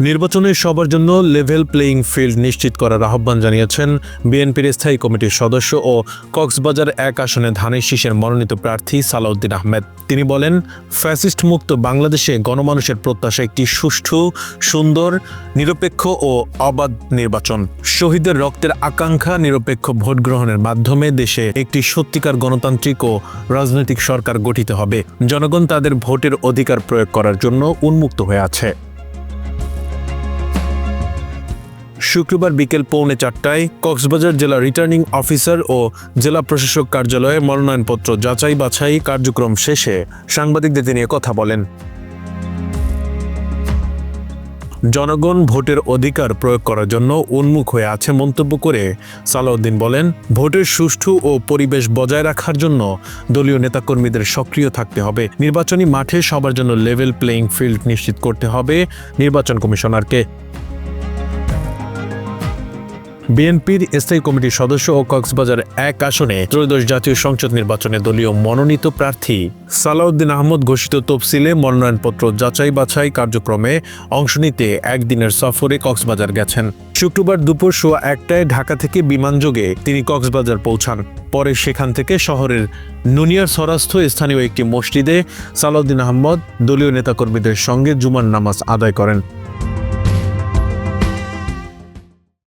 নির্বাচনে সবার জন্য লেভেল প্লেয়িং ফিল্ড নিশ্চিত করার আহ্বান জানিয়েছেন বিএনপির স্থায়ী কমিটির সদস্য ও কক্সবাজার এক আসনে ধানের শীষের মনোনীত প্রার্থী সালাউদ্দিন আহমেদ। তিনি বলেন, ফ্যাসিস্ট মুক্ত বাংলাদেশে গণমানুষের প্রত্যাশা একটি সুষ্ঠু, সুন্দর, নিরপেক্ষ ও অবাধ নির্বাচন। শহীদের রক্তের আকাঙ্ক্ষা নিরপেক্ষ ভোট গ্রহণের মাধ্যমে দেশে একটি সত্যিকার গণতান্ত্রিক ও রাজনৈতিক সরকার গঠিত হবে। জনগণ তাদের ভোটের অধিকার প্রয়োগ করার জন্য উন্মুক্ত হয়ে আছে। শুক্রবার বিকেল পৌনে চারটায় কক্সবাজার জেলা রিটার্নিং অফিসার ও জেলা প্রশাসক কার্যালয়ে মনোনয়নপত্র যাচাই বাছাই কার্যক্রম শেষে সাংবাদিকদের তিনি কথা বলেন। জনগণ ভোটের অধিকার প্রয়োগ করার জন্য উন্মুখ হয়ে আছে মন্তব্য করে সালাউদ্দিন বলেন, ভোটের সুষ্ঠু ও পরিবেশ বজায় রাখার জন্য দলীয় নেতাকর্মীদের সক্রিয় থাকতে হবে। নির্বাচনী মাঠে সবার জন্য লেভেল প্লেয়িং ফিল্ড নিশ্চিত করতে হবে নির্বাচন কমিশনারকে। বিএনপির স্থায়ী কমিটির সদস্য ও কক্সবাজার এক আসনে ত্রয়োদশ জাতীয় সংসদ নির্বাচনে দলীয় মনোনীত প্রার্থী সালাউদ্দিন আহমদ ঘোষিত তফসিলে মনোনয়নপত্র যাচাই বাছাই কার্যক্রমে অংশ নিতে একদিনের সফরে কক্সবাজার গেছেন। শুক্রবার দুপুর সোয়া একটায় ঢাকা থেকে বিমানযোগে তিনি কক্সবাজার পৌঁছান। পরে সেখান থেকে শহরের নুনিয়ার সরাস্থ স্থানীয় একটি মসজিদে সালাউদ্দিন আহমদ দলীয় নেতাকর্মীদের সঙ্গে জুমার নামাজ আদায় করেন।